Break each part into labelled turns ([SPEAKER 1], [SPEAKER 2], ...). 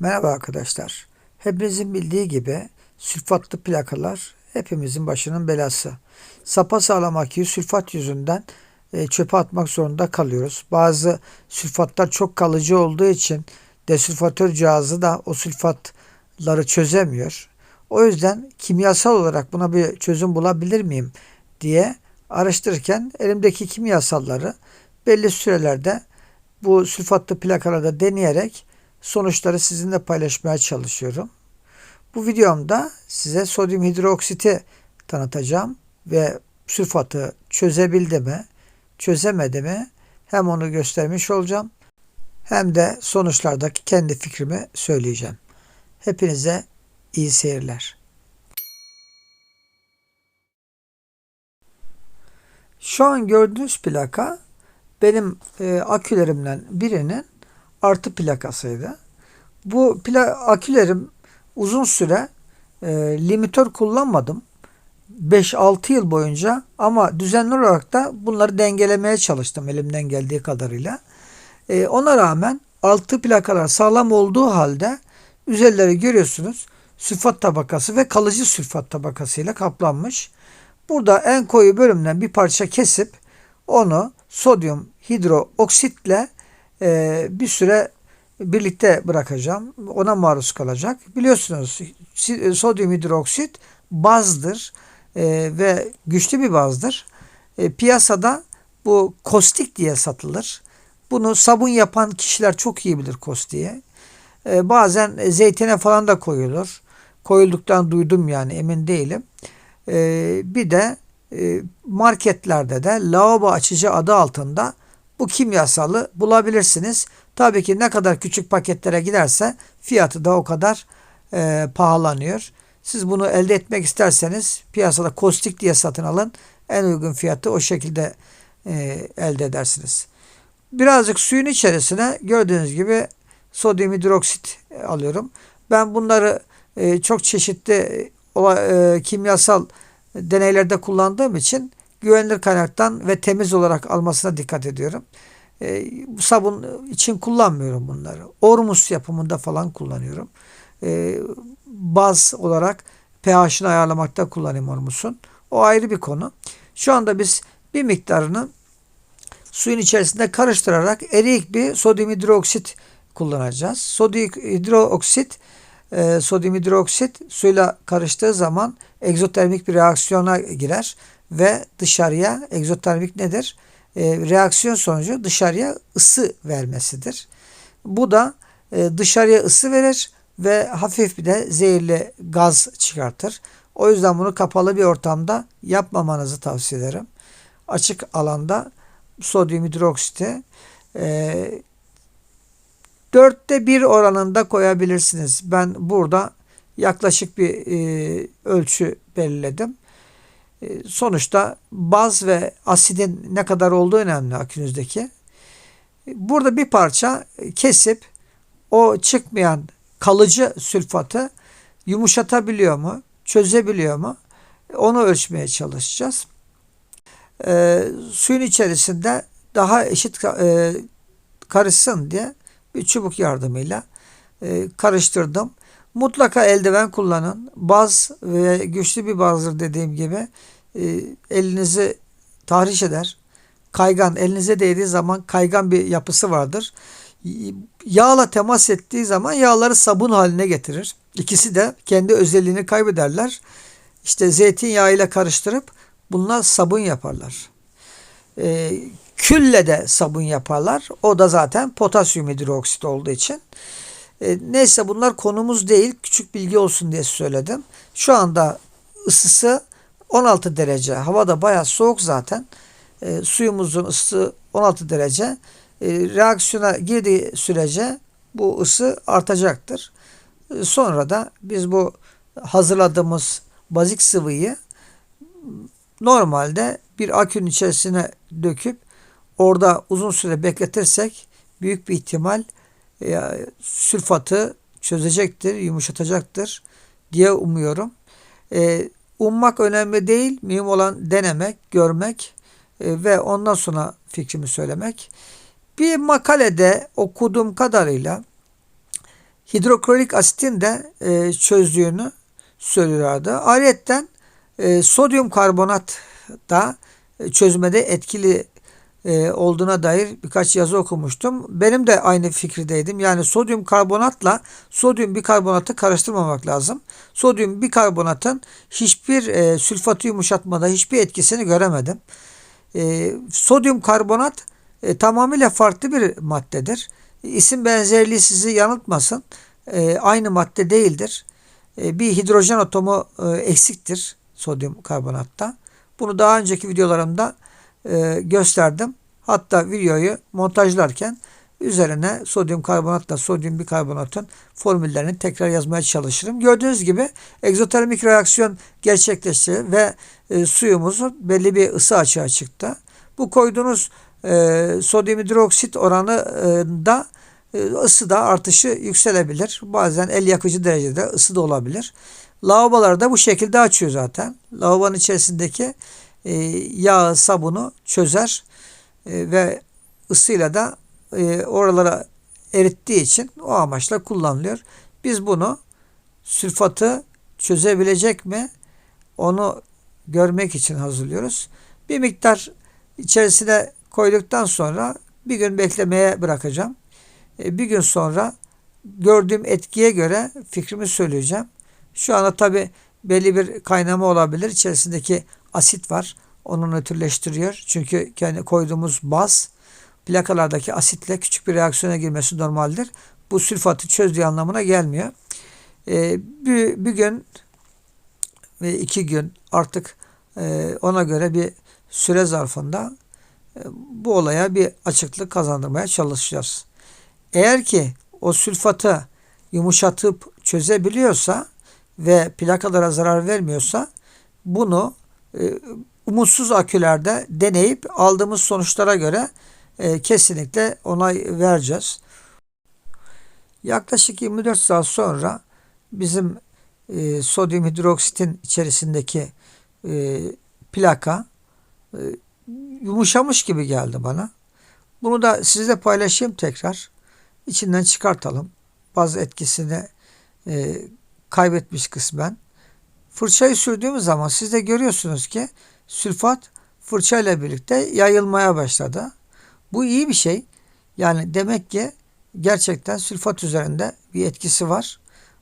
[SPEAKER 1] Merhaba arkadaşlar. Hepinizin bildiği gibi sülfatlı plakalar hepimizin başının belası. Sapasağlam aküyü sülfat yüzünden e, çöpe atmak zorunda kalıyoruz. Bazı sülfatlar çok kalıcı olduğu için desülfatör cihazı da o sülfatları çözemiyor. O yüzden kimyasal olarak buna bir çözüm bulabilir miyim diye araştırırken elimdeki kimyasalları belli sürelerde bu sülfatlı plakalarda deneyerek sonuçları sizinle paylaşmaya çalışıyorum. Bu videomda size sodyum hidroksiti tanıtacağım ve sülfatı çözebildi mi, çözemedi mi hem onu göstermiş olacağım hem de sonuçlardaki kendi fikrimi söyleyeceğim. Hepinize iyi seyirler. Şu an gördüğünüz plaka benim e, akülerimden birinin artı plakasıydı. Bu pla akülerim uzun süre e, limitör kullanmadım. 5-6 yıl boyunca ama düzenli olarak da bunları dengelemeye çalıştım elimden geldiği kadarıyla. E, ona rağmen altı plakalar sağlam olduğu halde üzerleri görüyorsunuz sülfat tabakası ve kalıcı sülfat tabakasıyla kaplanmış. Burada en koyu bölümden bir parça kesip onu sodyum hidroksitle e, bir süre birlikte bırakacağım. Ona maruz kalacak. Biliyorsunuz sodyum hidroksit bazdır e, ve güçlü bir bazdır. E, piyasada bu kostik diye satılır. Bunu sabun yapan kişiler çok iyi bilir kostiği. E, bazen zeytine falan da koyulur. Koyulduktan duydum yani emin değilim. E, bir de e, marketlerde de lavabo açıcı adı altında bu kimyasalı bulabilirsiniz. Tabii ki ne kadar küçük paketlere giderse fiyatı da o kadar e, pahalanıyor. Siz bunu elde etmek isterseniz piyasada kostik diye satın alın. En uygun fiyatı o şekilde e, elde edersiniz. Birazcık suyun içerisine gördüğünüz gibi sodyum hidroksit alıyorum. Ben bunları e, çok çeşitli e, kimyasal deneylerde kullandığım için güvenilir kaynaktan ve temiz olarak almasına dikkat ediyorum. E, sabun için kullanmıyorum bunları. Ormus yapımında falan kullanıyorum. E, baz olarak pH'ini ayarlamakta kullanayım Ormus'un. O ayrı bir konu. Şu anda biz bir miktarını suyun içerisinde karıştırarak eriyik bir sodyum hidroksit kullanacağız. Sodyum hidroksit e, sodyum hidroksit suyla karıştığı zaman egzotermik bir reaksiyona girer ve dışarıya egzotermik nedir? E, reaksiyon sonucu dışarıya ısı vermesidir. Bu da e, dışarıya ısı verir ve hafif bir de zehirli gaz çıkartır. O yüzden bunu kapalı bir ortamda yapmamanızı tavsiye ederim. Açık alanda sodyum hidroksiti e, dörtte bir oranında koyabilirsiniz. Ben burada yaklaşık bir e, ölçü belirledim. E, sonuçta baz ve asidin ne kadar olduğu önemli akünüzdeki. Burada bir parça kesip o çıkmayan kalıcı sülfatı yumuşatabiliyor mu? Çözebiliyor mu? Onu ölçmeye çalışacağız. E, suyun içerisinde daha eşit e, karışsın diye bir çubuk yardımıyla e, karıştırdım. Mutlaka eldiven kullanın. Baz ve güçlü bir bazdır dediğim gibi e, elinizi tahriş eder. Kaygan, elinize değdiği zaman kaygan bir yapısı vardır. Yağla temas ettiği zaman yağları sabun haline getirir. İkisi de kendi özelliğini kaybederler. İşte zeytinyağı ile karıştırıp bunlar sabun yaparlar. E, külle de sabun yaparlar. O da zaten potasyum hidroksit olduğu için. E, neyse bunlar konumuz değil. Küçük bilgi olsun diye söyledim. Şu anda ısısı 16 derece. Hava da bayağı soğuk zaten. E, suyumuzun ısısı 16 derece. E, reaksiyona girdiği sürece bu ısı artacaktır. E, sonra da biz bu hazırladığımız bazik sıvıyı normalde bir akünün içerisine döküp orada uzun süre bekletirsek büyük bir ihtimal sülfatı çözecektir, yumuşatacaktır diye umuyorum. E, ummak önemli değil, mühim olan denemek, görmek e, ve ondan sonra fikrimi söylemek. Bir makalede okuduğum kadarıyla hidroklorik asitin de e, çözdüğünü söylüyorlardı. Ayrıca e, sodyum karbonat da e, çözmede etkili e, olduğuna dair birkaç yazı okumuştum. Benim de aynı fikirdeydim. Yani sodyum karbonatla sodyum bikarbonatı karıştırmamak lazım. Sodyum bikarbonatın hiçbir e, sülfatı yumuşatmada hiçbir etkisini göremedim. E, sodyum karbonat e, tamamıyla farklı bir maddedir. İsim benzerliği sizi yanıltmasın. E, aynı madde değildir. E, bir hidrojen atomu e, eksiktir sodyum karbonatta. Bunu daha önceki videolarımda e, gösterdim. Hatta videoyu montajlarken üzerine sodyum karbonatla sodyum bikarbonatın formüllerini tekrar yazmaya çalışırım. Gördüğünüz gibi egzotermik reaksiyon gerçekleşti ve e, suyumuzun belli bir ısı açığa çıktı. Bu koyduğunuz e, sodyum hidroksit oranında e, ısı da artışı yükselebilir. Bazen el yakıcı derecede ısı da olabilir. Lavaboları da bu şekilde açıyor zaten. Lavabonun içerisindeki e, yağ, sabunu çözer e, ve ısıyla da e, oralara erittiği için o amaçla kullanılıyor. Biz bunu sülfatı çözebilecek mi onu görmek için hazırlıyoruz. Bir miktar içerisine koyduktan sonra bir gün beklemeye bırakacağım. Bir gün sonra gördüğüm etkiye göre fikrimi söyleyeceğim. Şu anda tabi belli bir kaynama olabilir. İçerisindeki asit var. Onu nötrleştiriyor. Çünkü kendi koyduğumuz baz plakalardaki asitle küçük bir reaksiyona girmesi normaldir. Bu sülfatı çözdüğü anlamına gelmiyor. Ee, bir, bir gün ve iki gün artık e, ona göre bir süre zarfında e, bu olaya bir açıklık kazandırmaya çalışacağız. Eğer ki o sülfatı yumuşatıp çözebiliyorsa ve plakalara zarar vermiyorsa bunu e, umutsuz akülerde deneyip aldığımız sonuçlara göre e, kesinlikle onay vereceğiz. Yaklaşık 24 saat sonra bizim e, sodyum hidroksitin içerisindeki e, plaka e, yumuşamış gibi geldi bana. Bunu da sizle paylaşayım tekrar. İçinden çıkartalım. Bazı etkisini e, kaybetmiş kısmen. Fırçayı sürdüğümüz zaman siz de görüyorsunuz ki sülfat fırçayla birlikte yayılmaya başladı. Bu iyi bir şey. Yani demek ki gerçekten sülfat üzerinde bir etkisi var.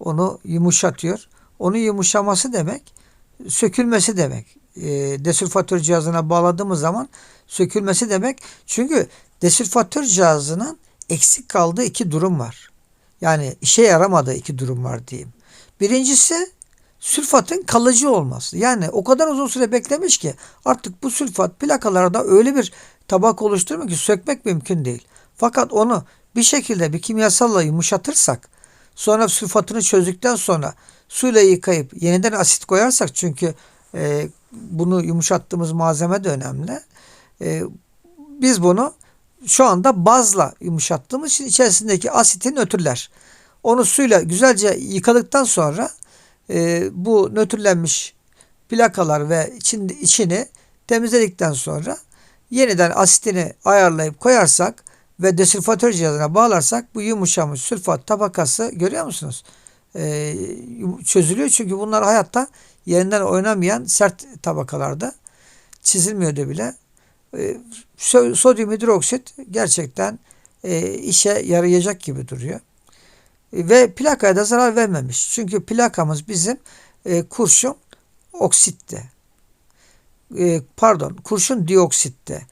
[SPEAKER 1] Onu yumuşatıyor. Onun yumuşaması demek sökülmesi demek. E, desülfatör cihazına bağladığımız zaman sökülmesi demek. Çünkü desülfatör cihazının eksik kaldığı iki durum var. Yani işe yaramadığı iki durum var diyeyim. Birincisi sülfatın kalıcı olması. Yani o kadar uzun süre beklemiş ki artık bu sülfat plakalarda öyle bir tabak oluşturmuyor ki sökmek mümkün değil. Fakat onu bir şekilde bir kimyasalla yumuşatırsak sonra sülfatını çözdükten sonra suyla yıkayıp yeniden asit koyarsak çünkü e, bunu yumuşattığımız malzeme de önemli. E, biz bunu şu anda bazla yumuşattığımız için içerisindeki asitin nötrler. Onu suyla güzelce yıkadıktan sonra e, bu nötrlenmiş plakalar ve için, içini temizledikten sonra yeniden asitini ayarlayıp koyarsak ve desülfatör cihazına bağlarsak bu yumuşamış sülfat tabakası görüyor musunuz? E, çözülüyor çünkü bunlar hayatta yerinden oynamayan sert tabakalarda çizilmiyordu bile. E, sodyum hidroksit gerçekten e, işe yarayacak gibi duruyor. Ve plakaya da zarar vermemiş. Çünkü plakamız bizim e, kurşun oksitte. E, pardon kurşun dioksitte.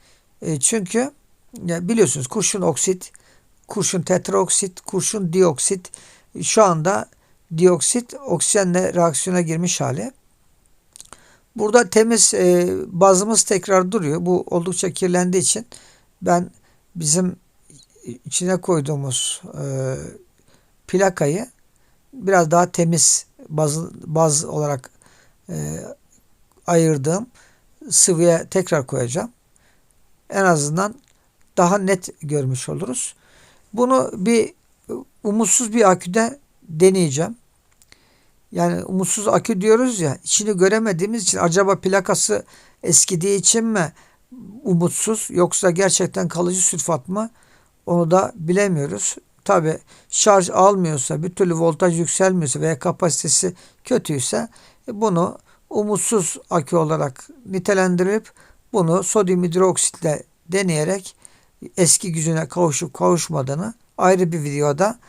[SPEAKER 1] E, çünkü ya biliyorsunuz kurşun oksit, kurşun tetraoksit, kurşun dioksit şu anda dioksit oksijenle reaksiyona girmiş hali. Burada temiz e, bazımız tekrar duruyor. Bu oldukça kirlendiği için ben bizim içine koyduğumuz e, plakayı biraz daha temiz baz, baz olarak e, ayırdığım sıvıya tekrar koyacağım. En azından daha net görmüş oluruz. Bunu bir umutsuz bir aküde deneyeceğim. Yani umutsuz akü diyoruz ya içini göremediğimiz için acaba plakası eskidiği için mi umutsuz yoksa gerçekten kalıcı sülfat mı onu da bilemiyoruz. Tabi şarj almıyorsa, bir türlü voltaj yükselmiyorsa veya kapasitesi kötüyse e, bunu umutsuz akü olarak nitelendirip bunu sodyum hidroksitle deneyerek eski gücüne kavuşup kavuşmadığını ayrı bir videoda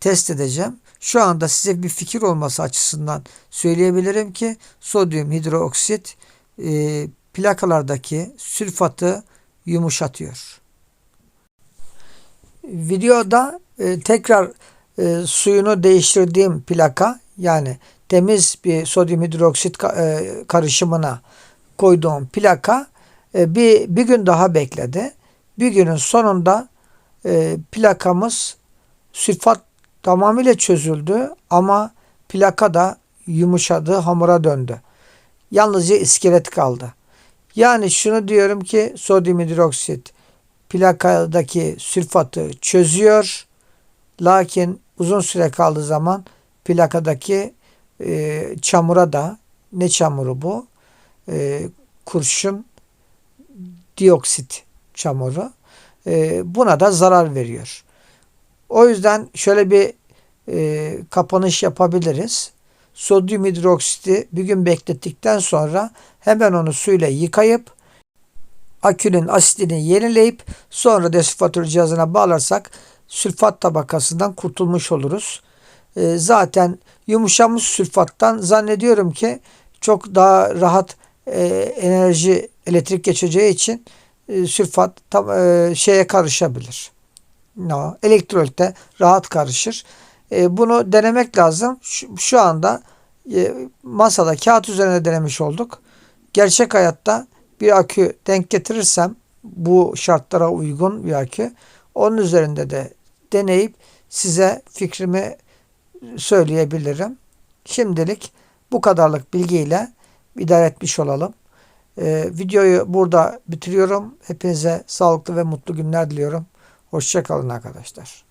[SPEAKER 1] test edeceğim. Şu anda size bir fikir olması açısından söyleyebilirim ki sodyum hidroksit e, plakalardaki sülfatı yumuşatıyor. Videoda e, tekrar e, suyunu değiştirdiğim plaka yani temiz bir sodyum hidroksit ka- e, karışımına koyduğum plaka e, bir, bir gün daha bekledi. Bir günün sonunda e, plakamız sülfat tamamıyla çözüldü ama plaka da yumuşadı, hamura döndü. Yalnızca iskelet kaldı. Yani şunu diyorum ki sodyum hidroksit plakadaki sülfatı çözüyor. Lakin uzun süre kaldığı zaman plakadaki e, çamura da ne çamuru bu? E, kurşun dioksit çamuru. E, buna da zarar veriyor. O yüzden şöyle bir e, kapanış yapabiliriz. Sodyum hidroksiti bir gün beklettikten sonra hemen onu suyla yıkayıp akünün asitini yenileyip sonra desülfatör cihazına bağlarsak sülfat tabakasından kurtulmuş oluruz. E, zaten yumuşamış sülfattan zannediyorum ki çok daha rahat e, enerji elektrik geçeceği için e, sülfat tam, e, şeye karışabilir. No, elektrolitte rahat karışır. Bunu denemek lazım. Şu, anda masada kağıt üzerine denemiş olduk. Gerçek hayatta bir akü denk getirirsem bu şartlara uygun bir akü onun üzerinde de deneyip size fikrimi söyleyebilirim. Şimdilik bu kadarlık bilgiyle idare etmiş olalım. Ee, videoyu burada bitiriyorum. Hepinize sağlıklı ve mutlu günler diliyorum. Hoşçakalın arkadaşlar.